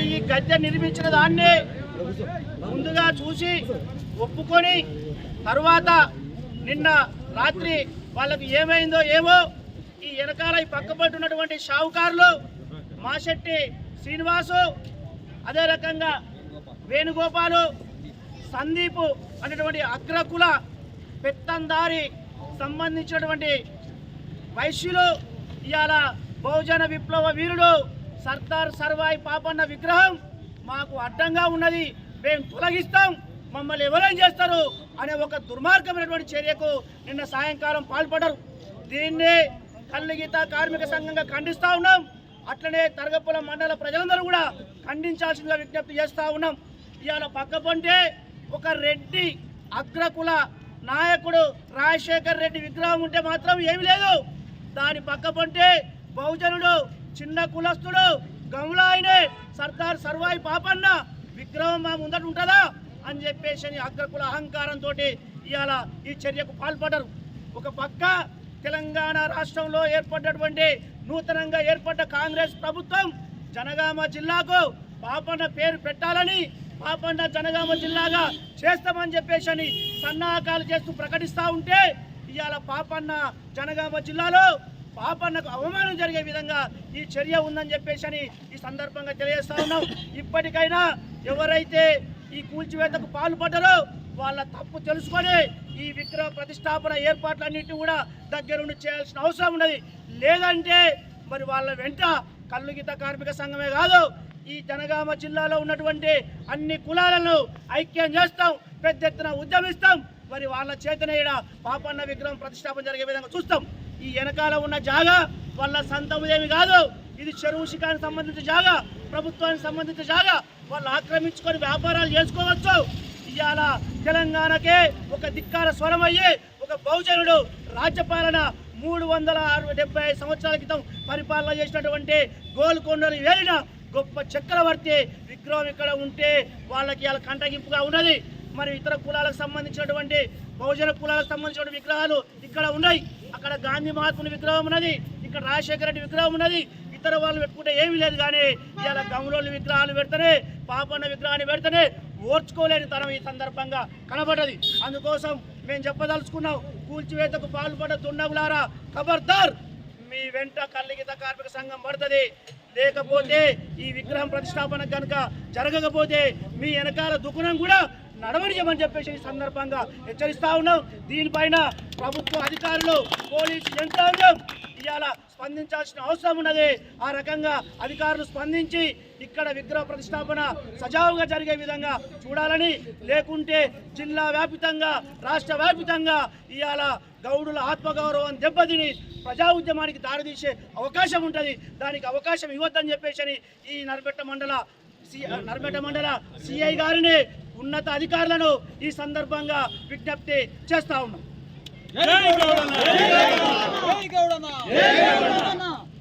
మరి ఈ గద్దె నిర్మించిన దాన్ని ముందుగా చూసి ఒప్పుకొని తరువాత నిన్న రాత్రి వాళ్ళకి ఏమైందో ఏమో ఈ వెనకాల ఈ పక్కపట్టు ఉన్నటువంటి షావుకారులు మాశెట్టి శ్రీనివాసు అదే రకంగా వేణుగోపాలు సందీపు అనేటువంటి అగ్రకుల పెత్తందారి సంబంధించినటువంటి వైశ్యులు ఇవాళ బహుజన విప్లవ వీరుడు సర్దార్ సర్వాయి పాపన్న విగ్రహం మాకు అడ్డంగా ఉన్నది. మేము తొలగిస్తాం. మమ్మల్ని ఎవరేం చేస్తారు అనే ఒక దుర్మార్గమైనటువంటి చర్యకు నిన్న సాయంకాలం పాల్పడరు దీన్నే కల్లిగీత కార్మిక సంఘంగా ఖండిస్తూ ఉన్నాం. అట్లనే తరగపుల మండల ప్రజలందరూ కూడా ఖండించాల్సిందిగా విజ్ఞప్తి చేస్తూ ఉన్నాం. ఇవాళ పక్కపంటే ఒక రెడ్డి అగ్రకుల నాయకుడు రాజశేఖర్ రెడ్డి విగ్రహం ఉంటే మాత్రం ఏమీ లేదు. దాని పక్కపంటే బహుజనుడు చిన్న కులస్తుడు గౌలాయనే సర్దార్ సర్వాయి పాపన్న విగ్రహం మా ముందట ఉంటుందా అని చెప్పేసి అని అగ్రకుల అహంకారంతో ఇవాళ ఈ చర్యకు పాల్పడరు ఒక పక్క తెలంగాణ రాష్ట్రంలో ఏర్పడ్డటువంటి నూతనంగా ఏర్పడ్డ కాంగ్రెస్ ప్రభుత్వం జనగామ జిల్లాకు పాపన్న పేరు పెట్టాలని పాపన్న జనగామ జిల్లాగా చేస్తామని చెప్పేసి అని సన్నాహకాలు చేస్తూ ప్రకటిస్తూ ఉంటే ఇవాళ పాపన్న జనగామ జిల్లాలో పాపన్నకు అవమానం జరిగే విధంగా ఈ చర్య ఉందని చెప్పేసి అని ఈ సందర్భంగా తెలియజేస్తా ఉన్నాం. ఇప్పటికైనా ఎవరైతే ఈ కూల్చివేతకు పాల్పడ్డారో వాళ్ళ తప్పు తెలుసుకొని ఈ విగ్రహ ప్రతిష్టాపన ఏర్పాట్లన్నింటినీ కూడా దగ్గరుండి చేయాల్సిన అవసరం ఉన్నది. లేదంటే మరి వాళ్ళ వెంట కల్లుగీత కార్మిక సంఘమే కాదు ఈ జనగామ జిల్లాలో ఉన్నటువంటి అన్ని కులాలను ఐక్యం చేస్తాం పెద్ద ఎత్తున ఉద్యమిస్తాం. మరి వాళ్ళ చేతనే పాపన్న విగ్రహం ప్రతిష్టాపన జరిగే విధంగా చూస్తాం. ఈ వెనకాల ఉన్న జాగా వాళ్ళ సొంతం కాదు. ఇది చెరువు శిఖానికి సంబంధించిన జాగా ప్రభుత్వానికి సంబంధించిన జాగా. వాళ్ళు ఆక్రమించుకొని వ్యాపారాలు చేసుకోవచ్చు. ఇవాళ తెలంగాణకే ఒక దిక్కాల స్వరం అయ్యి ఒక బహుజనుడు రాజ్యపాలన మూడు వందల అరవై డెబ్బై ఐదు సంవత్సరాల క్రితం పరిపాలన చేసినటువంటి గోల్కొండలు ఏలిన గొప్ప చక్రవర్తి విగ్రహం ఇక్కడ ఉంటే వాళ్ళకి ఇలా కంటగింపుగా ఉన్నది. మరి ఇతర కులాలకు సంబంధించినటువంటి బహుజన కులాలకు సంబంధించిన విగ్రహాలు ఇక్కడ ఉన్నాయి. అక్కడ గాంధీ మహాత్ముని విగ్రహం ఉన్నది ఇక్కడ రాజశేఖర రెడ్డి విగ్రహం ఉన్నది. ఇతర వాళ్ళు పెట్టుకుంటే ఏమీ లేదు కానీ ఇలా గంగులోని విగ్రహాలు పెడితేనే పాపన్న విగ్రహాన్ని పెడితేనే ఓర్చుకోలేని తనం ఈ సందర్భంగా కనబడ్డది. అందుకోసం మేము చెప్పదలుచుకున్నాం కూల్చివేతకు పాల్పడ్డ దుండగులారా ఖబర్దార్! మీ వెంట కల్లిగిత కార్మిక సంఘం పడుతుంది. లేకపోతే ఈ విగ్రహం ప్రతిష్టాపన కనుక జరగకపోతే మీ వెనకాల దుకుణం కూడా నడవనియమని చెప్పేసి ఈ సందర్భంగా హెచ్చరిస్తా ఉన్నాం. దీనిపైన ప్రభుత్వ అధికారులు పోలీసు యంత్రాంగం ఇవాళ స్పందించాల్సిన అవసరం ఉన్నది. ఆ రకంగా అధికారులు స్పందించి ఇక్కడ విగ్రహ ప్రతిష్టాపన సజావుగా జరిగే విధంగా చూడాలని లేకుంటే జిల్లా వ్యాపితంగా రాష్ట్ర వ్యాపితంగా ఇవాళ గౌడుల ఆత్మగౌరవం దెబ్బతిని ప్రజా ఉద్యమానికి దారితీసే అవకాశం ఉంటుంది. దానికి అవకాశం ఇవ్వద్దని చెప్పేసి అని ఈ నర్బెట్ట మండల సి- మండల సిఐ గారిని ఉన్నత అధికారులను ఈ సందర్భంగా విజ్ఞప్తి చేస్తా ఉన్నాం.